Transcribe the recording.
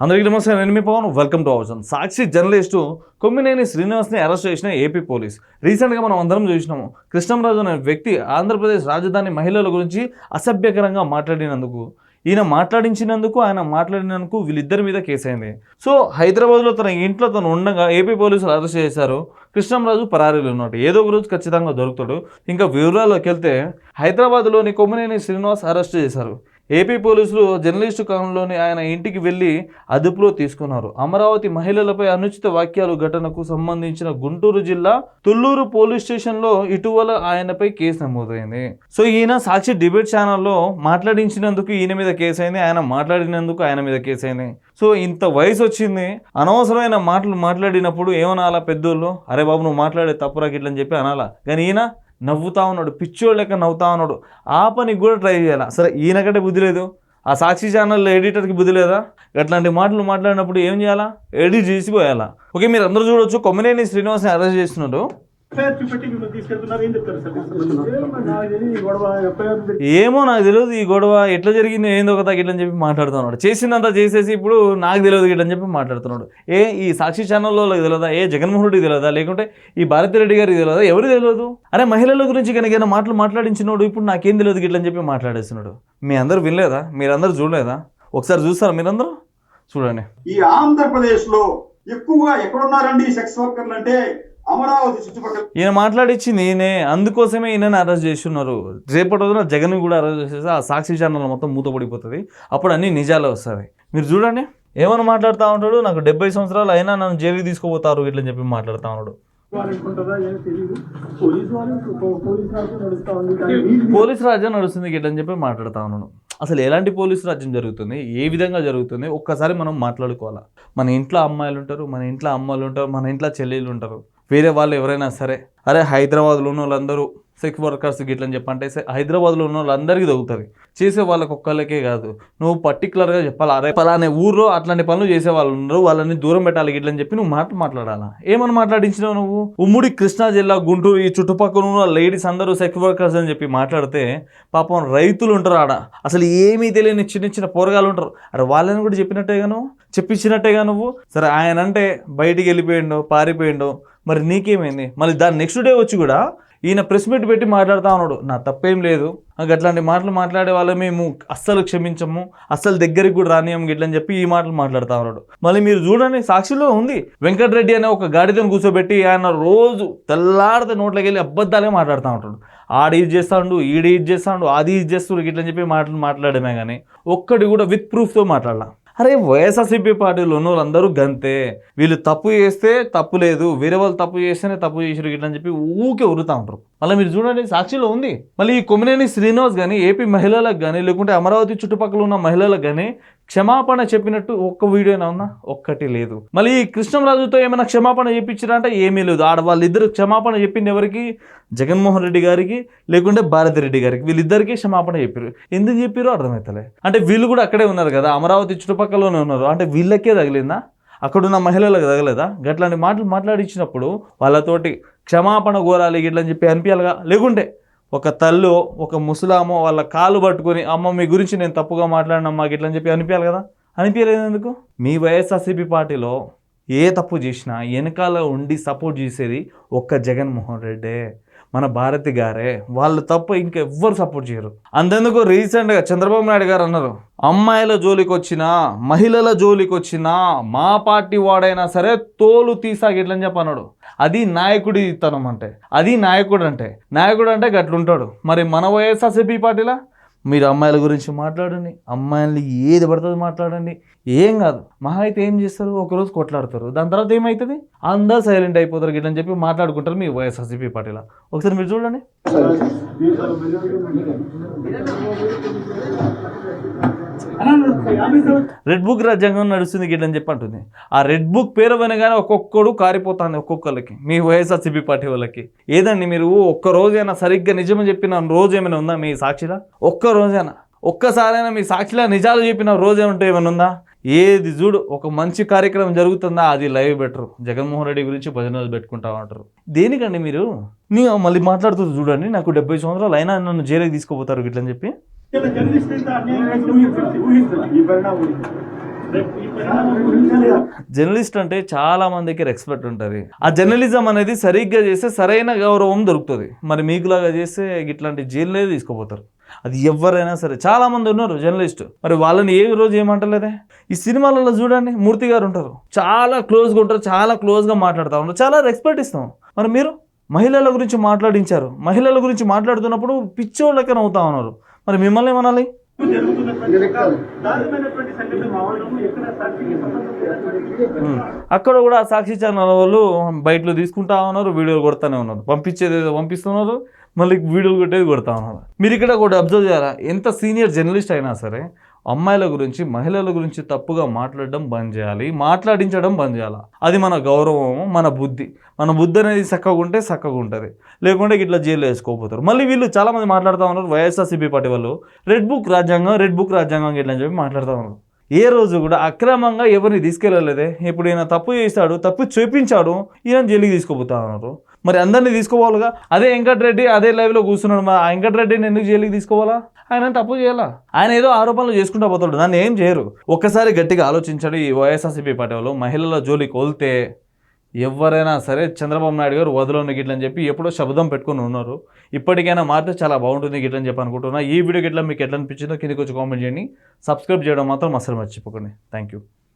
అందరికీ నమస్తే నేను మీ పవన్. వెల్కమ్ టు అవసరం సాక్షి జర్నలిస్టు కొమ్మినేని శ్రీనివాస్ని అరెస్ట్ చేసిన ఏపీ పోలీస్. రీసెంట్గా మనం అందరం చూసినాము. కృష్ణంరాజు అనే వ్యక్తి ఆంధ్రప్రదేశ్ రాజధాని మహిళల గురించి అసభ్యకరంగా మాట్లాడినందుకు ఈయన మాట్లాడించినందుకు ఆయన మాట్లాడినందుకు వీళ్ళిద్దరి మీద కేసు అయింది సో హైదరాబాద్లో తన ఇంట్లో తను ఉండగా ఏపీ పోలీసులు అరెస్ట్ చేశారు. కృష్ణంరాజు పరారీలో ఉన్నాడు. ఏదో ఒక రోజు ఖచ్చితంగా దొరుకుతాడు. ఇంకా వివరాల్లోకి వెళ్తే హైదరాబాద్లోని కొమ్మినేని శ్రీనివాస్ అరెస్ట్ చేశారు. ఏపీ పోలీసులు జర్నలిస్టు కాలంలోని ఆయన ఇంటికి వెళ్ళి అదుపులో తీసుకున్నారు. అమరావతి మహిళలపై అనుచిత వాక్యాలు ఘటనకు సంబంధించిన గుంటూరు జిల్లా తుళ్ళూరు పోలీస్ స్టేషన్లో ఇటీవల ఆయనపై కేసు నమోదైంది. సో ఈయన సాక్షి డిబేట్ ఛానల్లో మాట్లాడించినందుకు ఈయన మీద కేసు అయింది ఆయన మాట్లాడినందుకు ఆయన మీద కేసు అయింది సో ఇంత వయసు వచ్చింది అనవసరమైన మాటలు మాట్లాడినప్పుడు ఏమనాలా పెద్దోళ్ళు? అరే బాబు నువ్వు మాట్లాడే తప్పురా గిట్లని చెప్పి అనాలా? కానీ ఈయన నవ్వుతా ఉన్నాడు పిచ్చోడు లెక్క నవ్వుతా ఉన్నాడు. ఆ పనికి కూడా ట్రై చేయాలి? సరే ఈయనకంటే బుద్ధి లేదు. ఆ సాక్షి ఛానల్ ఎడిటర్కి బుద్ధి లేదా? అట్లాంటి మాటలు మాట్లాడినప్పుడు ఏం చేయాలా? ఎడిట్ చేసి పోయాలా ఓకే మీరు అందరూ చూడొచ్చు. కొమ్మినేని శ్రీనివాస్ని అరెస్ట్ చేస్తున్నారు ఏమో నాకు తెలియదు ఈ గొడవ ఎట్లా జరిగింది ఏందో కదా గిట్లని చెప్పి మాట్లాడుతున్నాడు. చేసిందంతా చేసేసి ఇప్పుడు నాకు తెలియదు గిట్లని చెప్పి మాట్లాడుతున్నాడు. ఏ ఈ సాక్షి ఛానల్లో తెలియదా? ఏ జగన్మోహన్ రెడ్డి తెలియదా? లేకుంటే ఈ భారతిరెడ్డి గారికి తెలియదా? ఎవరు తెలియదు? అరే మహిళల గురించి కనుక మాటలు మాట్లాడించినోడు ఇప్పుడు నాకేం తెలియదు గిట్లని చెప్పి మాట్లాడేస్తున్నాడు మీ అందరూ వినలేదా? మీరందరూ చూడలేదా? ఒకసారి చూస్తారా మీరందరూ? చూడండి. ఈ ఆంధ్రప్రదేశ్లో ఎక్కువగా ఎక్కడున్నారండి సెక్స్ వర్కర్లు అంటే? ఈయన మాట్లాడిచ్చింది ఈయనే అందుకోసమే ఈయనని అరెస్ట్ చేస్తున్నారు. రేపటి రోజున జగన్ కూడా అరెస్ట్ చేసేసి ఆ సాక్షి ఛానల్ మొత్తం మూతపడిపోతుంది అప్పుడు అన్ని నిజాలు వస్తాయి. మీరు చూడండి ఏమని మాట్లాడుతూ ఉంటాడు? నాకు డెబ్బై సంవత్సరాలు అయినా నన్ను జైలుకి తీసుకుపోతారు ఇట్లని చెప్పి మాట్లాడుతూ ఉన్నాడు. పోలీసు రాజ్యం నడుస్తుంది ఇట్లని చెప్పి మాట్లాడుతూ ఉన్నాను అసలు ఎలాంటి పోలీస్ రాజ్యం జరుగుతుంది? ఏ విధంగా జరుగుతుంది? ఒక్కసారి మనం మాట్లాడుకోవాలా. మన ఇంట్లో అమ్మాయిలు ఉంటారు మన ఇంట్లో అమ్మాయిలు ఉంటారు మన ఇంట్లో చెల్లెళ్ళు ఉంటారు. వేరే వాళ్ళు ఎవరైనా సరే. అరే హైదరాబాద్లో ఉన్న వాళ్ళందరూ సెక్స్ వర్కర్స్ గిట్లని చెప్పంటే హైదరాబాద్లో ఉన్న వాళ్ళందరికీ దొరుకుతుంది. చేసే వాళ్ళకి ఒక్కళ్ళకే కాదు. నువ్వు పర్టికులర్గా చెప్పాలి అరే పలానే ఊర్లో అట్లాంటి పనులు చేసే వాళ్ళు ఉన్నారు వాళ్ళని దూరం పెట్టాలి గిట్లని చెప్పి నువ్వు మాట మాట్లాడాలా? ఏమని మాట్లాడించినావు నువ్వు? ఉమ్మడి కృష్ణా జిల్లా గుంటూరు ఈ చుట్టుపక్కల ఉన్న లేడీస్ అందరూ సెక్స్ వర్కర్స్ అని చెప్పి మాట్లాడితే పాపం రైతులు ఉంటారు ఆడ. అసలు ఏమీ తెలియని చిన్న చిన్న పోరగాలు ఉంటారు. అరే వాళ్ళని కూడా చెప్పినట్టేగా నువ్వు? చెప్పించినట్టేగా నువ్వు? సరే ఆయన అంటే బయటికి వెళ్ళిపోయిండు పారిపోయిండు. మరి నీకేమైంది? మళ్ళీ దాని నెక్స్ట్ డే వచ్చి కూడా ఈయన ప్రెస్ మీట్ పెట్టి మాట్లాడుతూ ఉన్నాడు. నా తప్పేం లేదు. అట్లాంటి మాటలు మాట్లాడే వాళ్ళ మేము అస్సలు క్షమించము. అస్సలు దగ్గరికి కూడా రానియం గిట్లని చెప్పి ఈ మాటలు మాట్లాడుతూ ఉన్నాడు. మళ్ళీ మీరు చూడండి సాక్షిలో ఉంది. వెంకటరెడ్డి అనే ఒక గాడిదను కూర్చోబెట్టి ఆయన రోజు తెల్లారితే నోట్లోకి వెళ్ళి అబద్ధాలే మాట్లాడుతూ ఉంటాడు. ఆడ ఇది చేస్తాడు ఈడ ఇది చేస్తాడు అది ఇది చేస్తాడు గిట్లని చెప్పి మాటలు మాట్లాడమే కానీ ఒక్కటి కూడా విత్ ప్రూఫ్తో మాట్లాడాల. అరే వైఎస్ఆర్సీపీ పార్టీలో ఉన్న వాళ్ళందరూ గంతే. వీళ్ళు తప్పు చేస్తే తప్పు లేదు వేరే వాళ్ళు తప్పు చేస్తేనే తప్పు చేసారు ఇట్లా అని చెప్పి ఊకే ఉరుతా ఉంటారు. మళ్ళీ మీరు చూడండి సాక్షిలో ఉంది. మళ్ళీ ఈ కొమ్మినేని శ్రీనివాస్ కానీ ఏపీ మహిళలకు కానీ లేకుంటే అమరావతి చుట్టుపక్కల ఉన్న మహిళలకు కానీ క్షమాపణ చెప్పినట్టు ఒక్క వీడియోనా ఉందా ఒక్కటి లేదు. మళ్ళీ ఈ కృష్ణంరాజుతో ఏమైనా క్షమాపణ చెప్పించారా అంటే ఏమీ లేదు. ఆడ వాళ్ళిద్దరు క్షమాపణ చెప్పింది ఎవరికి? జగన్మోహన్ రెడ్డి గారికి లేకుంటే భారతి రెడ్డి గారికి. వీళ్ళిద్దరికీ క్షమాపణ చెప్పారు ఎందుకు చెప్పారో అర్థమవుతలే అంటే వీళ్ళు కూడా అక్కడే ఉన్నారు కదా అమరావతి చుట్టుపక్కలనే ఉన్నారు. అంటే వీళ్ళకే తగిలిందా? అక్కడున్న మహిళలకు తగలేదా? గట్లాంటి మాటలు మాట్లాడించినప్పుడు వాళ్ళతోటి క్షమాపణ కోరాలి ఇట్లని చెప్పి అనిపించాలిగా లేకుంటే ఒక తల్లు ఒక ముసలామో వాళ్ళ కాలు పట్టుకొని అమ్మ మీ గురించి నేను తప్పుగా మాట్లాడినమ్మా అని చెప్పి అనిపించాలి కదా? అనిపించలేదు ఎందుకు మీ వైఎస్ఆర్సీపీ పార్టీలో ఏ తప్పు చేసినా వెనకాల ఉండి సపోర్ట్ చేసేది ఒక్క జగన్మోహన్ రెడ్డే. మన భారతి గారే. వాళ్ళు తప్ప ఇంకెవ్వరు సపోర్ట్ చేయరు. అంతెందుకు రీసెంట్గా చంద్రబాబు నాయుడు గారు అన్నారు. అమ్మాయిల జోలికి వచ్చినా మహిళల జోలికి వచ్చినా మా పార్టీ వాడైనా సరే తోలు తీసాగిట్లని చెప్పి అన్నాడు. అది నాయకుడి తనం అంటే అది నాయకుడు అంటే నాయకుడు అంటే గట్లుంటాడు. మరి మన వైఎస్ఆర్సీపీ పార్టీలా? మీరు అమ్మాయిల గురించి మాట్లాడండి అమ్మాయిలని ఏది పడుతుంది మాట్లాడండి. ఏం కాదు. మహా అయితే ఏం చేస్తారు? ఒకరోజు కొట్లాడతారు. దాని తర్వాత ఏమవుతుంది అందరూ సైలెంట్ అయిపోతారు గిట్లని చెప్పి మాట్లాడుకుంటారు మీ వైఎస్ఆర్సీపీ పార్టీలో. ఒకసారి మీరు చూడండి. రెడ్ బుక్ రాజ్యాంగం నడుస్తుంది గిట్లని చెప్పి అంటుంది. ఆ రెడ్ బుక్ పేరు వినగానే ఒక్కొక్కడు కారిపోతుంది ఒక్కొక్కరికి మీ వైఎస్ఆర్సీపీ పార్టీ వాళ్ళకి. ఏదండి మీరు? ఒక్క రోజైనా సరిగ్గా నిజం చెప్పిన రోజు ఏమైనా ఉందా మీ సాక్షిలా? ఒక్క రోజైనా. ఒక్కసారైనా మీ సాక్షిలా నిజాలు చెప్పిన రోజు ఏమంటే ఏమైనా ఉందా? ఏది చూడు ఒక మంచి కార్యక్రమం జరుగుతుందా? అది లైవ్ బెటర్. జగన్మోహన్ రెడ్డి గురించి భజనలు పెట్టుకుంటా ఉంటారు. దేనికండి మీరు? నీ మళ్ళీ మాట్లాడుతూ చూడండి నాకు డెబ్బై సంవత్సరాలు అయినా నన్ను జైలుకి తీసుకుపోతారు గిట్లని చెప్పి. జర్నలిస్ట్ అంటే చాలా మందికి రెస్పెక్ట్ ఉంటుంది. ఆ జర్నలిజం అనేది సరిగ్గా చేస్తే సరైన గౌరవం దొరుకుతుంది. మరి మీకులాగా చేస్తే ఇట్లాంటి జైల్లో తీసుకుపోతారు. అది ఎవరైనా సరే. చాలా మంది ఉన్నారు జర్నలిస్ట్. మరి వాళ్ళని ఏ రోజు ఏమంటలేదే? ఈ సినిమాలలో చూడండి మూర్తి గారు ఉంటారు. చాలా క్లోజ్గా ఉంటారు చాలా క్లోజ్గా మాట్లాడుతూ ఉంటారు చాలా రెస్పెక్ట్ ఇస్తాం. మరి మీరు మహిళల గురించి మాట్లాడించారు. మహిళల గురించి మాట్లాడుతున్నప్పుడు పిచ్చోళ్ళకే అవుతా ఉన్నారు. మరి మిమ్మల్ని ఏమనాలి. అక్కడ కూడా సాక్షి ఛానల్ వాళ్ళు బయటలో తీసుకుంటా ఉన్నారు వీడియోలు కొడతానే ఉన్నారు. పంపించేది ఏదో పంపిస్తున్నారు. మళ్ళీ వీడియోలు కొట్టేది కొడతా ఉన్నారు మీరు ఇక్కడ కూడా అబ్జర్వ్ చేయాలా? ఎంత సీనియర్ జర్నలిస్ట్ అయినా సరే అమ్మాయిల గురించి మహిళల గురించి తప్పుగా మాట్లాడడం బంద్ చేయాలి. మాట్లాడించడం బంద్ చేయాలి? అది మన గౌరవం మన బుద్ధి. మన బుద్ధి అనేది చక్కగా ఉంటే చక్కగా ఉంటుంది. లేకుంటే ఇట్లా జైల్లో వేసుకోపోతారు. మళ్ళీ వీళ్ళు చాలామంది మాట్లాడుతూ ఉన్నారు వైఎస్ఆర్సీపీ పార్టీ వాళ్ళు. రెడ్ బుక్ రాజ్యాంగం రెడ్ బుక్ రాజ్యాంగం ఇట్లా అని చెప్పి మాట్లాడుతూ ఉన్నారు. ఏ రోజు కూడా అక్రమంగా ఎవరిని తీసుకెళ్ళలేదే ఇప్పుడు ఈయన తప్పు చేశాడు తప్పు చూపించాడు ఈయన జైలుకి తీసుకుపోతా ఉన్నారు. మరి అందరినీ తీసుకోవాలిగా? అదే వెంకటరెడ్డి అదే లైవ్లో కూర్చున్నాడు మరి ఆ వెంకటరెడ్డిని ఎందుకు జైలుకి తీసుకోవాలా? ఆయన తప్పు చేయాలా? ఆయన ఏదో ఆరోపణలు చేసుకుంటా పోతాడు. దాన్ని ఏం చేయరు. ఒక్కసారి గట్టిగా ఆలోచించాడు. ఈ వైఎస్ఆర్సీపీ పార్టీ వాళ్ళు మహిళల జోలికి కోల్తే ఎవరైనా సరే చంద్రబాబు నాయుడు గారు వదలని గిట్లని చెప్పి ఎప్పుడో శబ్దం పెట్టుకొని ఉన్నారు. ఇప్పటికైనా మారితే చాలా బాగుంటుంది గిట్లని చెప్పి అనుకుంటున్నా. ఈ వీడియో గిట్ల మీకు ఎట్లా అనిపించిందో కిందకి వచ్చి కామెంట్ చేయండి. సబ్స్క్రైబ్ చేయడం మాత్రం అసలు మర్చిపోకండి. Thank you